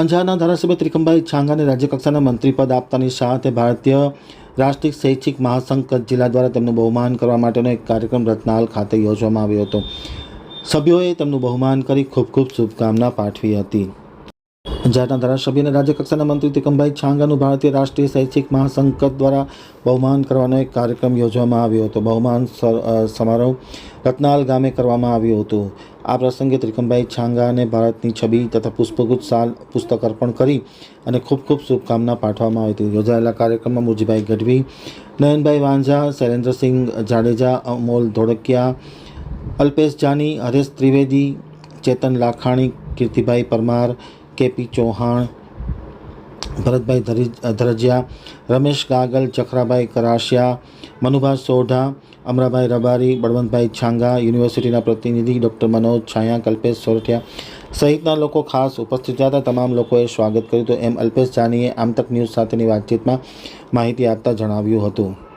અંજારના ધારાસભ્ય ત્રિકમભાઈ છાંગાને રાજ્યકક્ષાના મંત્રીપદ આપતાની સાથે ભારતીય રાષ્ટ્રીય શૈક્ષિક મહાસંઘ કચ્છ જિલ્લા દ્વારા તેમનું બહુમાન કરવા માટેનો એક કાર્યક્રમ રત્નાલ ખાતે યોજવામાં આવ્યો હતો. સભ્યોએ તેમનું બહુમાન કરી ખૂબ ખૂબ શુભકામના પાઠવી હતી. અંજારના ધારાસભ્ય અને રાજ્યકક્ષાના મંત્રી ત્રિકમભાઈ છાંગાનું ભારતીય રાષ્ટ્રીય શૈક્ષિક મહાસંઘ કચ્છ દ્વારા બહુમાન કરવાનો એક કાર્યક્રમ યોજવામાં આવ્યો હતો. બહુમાન સમારોહ રત્નાલ ગામે કરવામાં આવ્યું હતું. આ પ્રસંગે ત્રિકમભાઈ છાંગાને ભારતની છબી તથા પુષ્પગુચ્છ સાલ પુસ્તક અર્પણ કરી અને ખૂબ ખૂબ શુભકામના પાઠવવામાં આવી હતી. યોજાયેલા કાર્યક્રમમાં મુજીભાઈ ગઢવી, નયનભાઈ વાંઝા, શૈલેન્દ્રસિંહ જાડેજા, અમોલ ધોળકિયા, અલ્પેશ જાની, હરેશ ત્રિવેદી, ચેતન લાખાણી, કીર્તિભાઈ પરમાર, કેપી ચૌહાણ ભરતભાઈ ધરી- ધરજિયા, રમેશ ગાગલ, ચખરાભાઈ કરાશિયા મનુભા સોઢા, અમરાભાઈ રબારી, બળવંતભાઈ છાંગા, યુનિવર્સિટીના પ્રતિનિધિ ડૉક્ટર મનોજ છાયા, કલ્પેશ સોરઠિયા સહિતના લોકો ખાસ ઉપસ્થિત રહ્યા હતા. તમામ લોકોએ સ્વાગત કર્યું હતું. એમ અલ્પેશ જાનીએ આમતક ન્યૂઝ સાથેની વાતચીતમાં માહિતી આપતા જણાવ્યું હતું.